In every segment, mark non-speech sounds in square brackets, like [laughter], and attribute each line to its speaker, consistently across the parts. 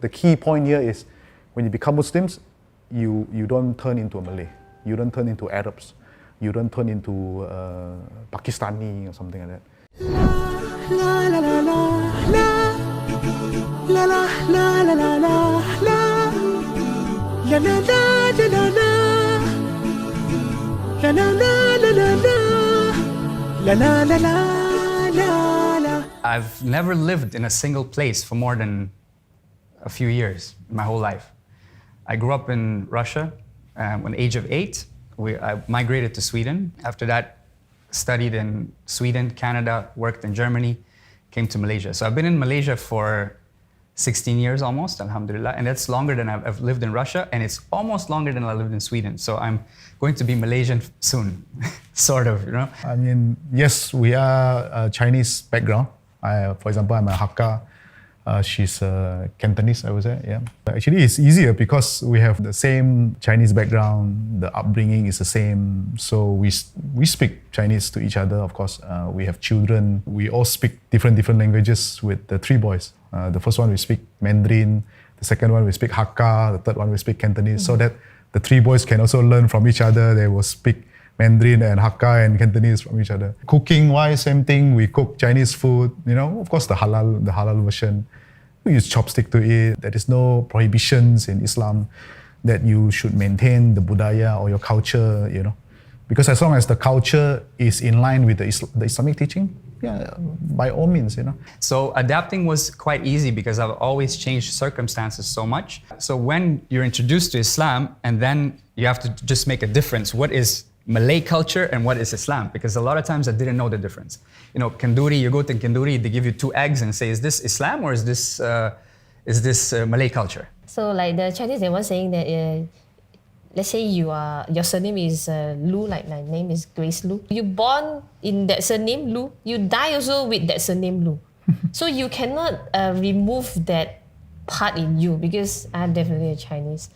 Speaker 1: the key point here is when you become Muslims, you, you don't turn into a Malay, you don't turn into Arabs, you don't turn into uh, Pakistani or something like that.
Speaker 2: I've never lived in a single place for more than a few years my whole life. I grew up in Russia. Um, when age of eight, we, I migrated to Sweden. After that, studied in Sweden, Canada, worked in Germany, came to Malaysia. So I've been in Malaysia for 16 years almost, alhamdulillah. And that's longer than I've, I've lived in Russia, and it's almost longer than I lived in Sweden. So I'm going to be Malaysian soon, [laughs] sort of, you know.
Speaker 1: I mean, yes, we are a Chinese background. I, for example, I'm a Hakka. Uh, she's uh, Cantonese, I would say. Yeah. Actually, it's easier because we have the same Chinese background. The upbringing is the same, so we we speak Chinese to each other. Of course, uh, we have children. We all speak different different languages with the three boys. Uh, the first one we speak Mandarin. The second one we speak Hakka. The third one we speak Cantonese. So that the three boys can also learn from each other. They will speak Mandarin and Hakka and Cantonese from each other. Cooking wise, same thing. We cook Chinese food. You know, of course, the halal, the halal version. We use chopstick to eat. There is no prohibitions in Islam that you should maintain the budaya or your culture. You know, because as long as the culture is in line with the, the Islamic teaching, yeah, by all means, you know.
Speaker 2: So adapting was quite easy because I've always changed circumstances so much. So when you're introduced to Islam and then you have to just make a difference, what is Malay culture and what is Islam? Because a lot of times I didn't know the difference. You know, Kanduri, you go to Kanduri, they give you two eggs and say, is this Islam or is this, uh, is this uh, Malay culture?
Speaker 3: So like the Chinese, they were saying that uh, let's say you are your surname is uh, Lu, like my name is Grace Lu. You born in that surname Lu, you die also with that surname Lu. [laughs] so you cannot uh, remove that part in you because I'm definitely a Chinese.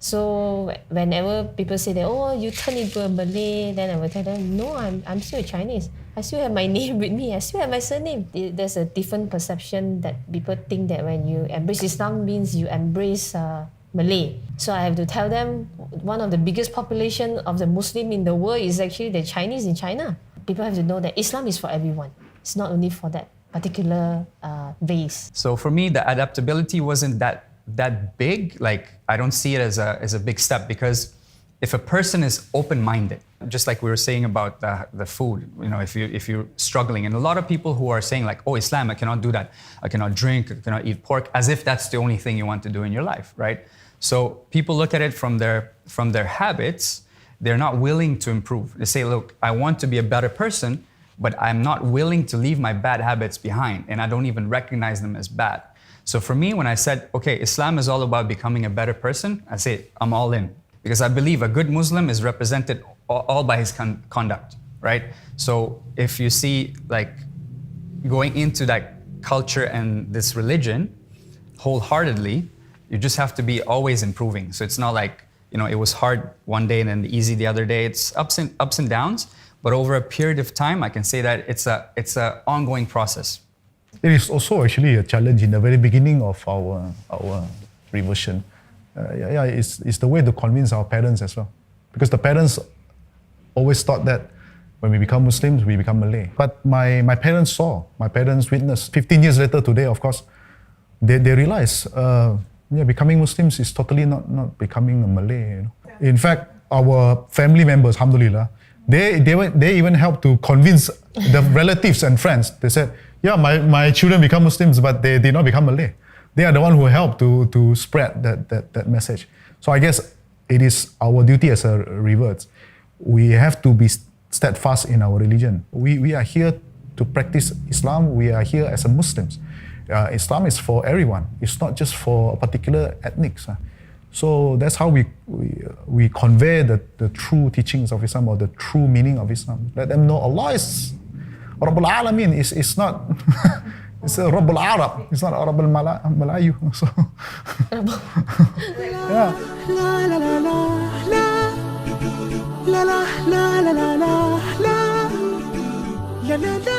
Speaker 3: So whenever people say that, oh, you turn into a Malay, then I will tell them, no, I'm, I'm still a Chinese. I still have my [laughs] name with me. I still have my surname. There's a different perception that people think that when you embrace Islam means you embrace uh, Malay. So I have to tell them one of the biggest population of the Muslim in the world is actually the Chinese in China. People have to know that Islam is for everyone. It's not only for that particular uh, race.
Speaker 2: So for me, the adaptability wasn't that that big. Like I don't see it as a as a big step because if a person is open-minded, just like we were saying about the, the food, you know, if you if you're struggling, and a lot of people who are saying like, oh, Islam, I cannot do that, I cannot drink, I cannot eat pork, as if that's the only thing you want to do in your life, right? So people look at it from their from their habits. They're not willing to improve. They say, look, I want to be a better person, but I'm not willing to leave my bad habits behind, and I don't even recognize them as bad. So for me, when I said, okay, Islam is all about becoming a better person, I say, I'm all in. Because I believe a good Muslim is represented all, by his con- conduct, right? So if you see like going into that culture and this religion wholeheartedly, you just have to be always improving. So it's not like, you know, it was hard one day and then easy the other day. It's ups and ups and downs. But over a period of time, I can say that it's a it's a ongoing process.
Speaker 1: It is also actually a challenge in the very beginning of our our reversion. Uh, yeah, yeah, it's, it's the way to convince our parents as well, because the parents always thought that when we become Muslims, we become Malay. But my, my parents saw, my parents witnessed. 15 years later today, of course, they, they realize, uh, yeah, becoming Muslims is totally not, not becoming a Malay. You know? In fact, our family members, alhamdulillah, they, they, went, they even helped to convince the relatives and friends. They said, yeah, my, my children become Muslims, but they did not become Malay. They are the one who helped to, to spread that, that, that message. So I guess it is our duty as a reverts. We have to be steadfast in our religion. We, we are here to practice Islam. We are here as a Muslims. Uh, Islam is for everyone. It's not just for a particular ethnics. uh. So that's how we, we, we convey the, the true teachings of Islam or the true meaning of Islam. Let them know Allah is رب العالمين is, is not It's رب العرب It's not
Speaker 4: رب الملايو رب لا لا لا لا لا لا لا لا لا لا لا لا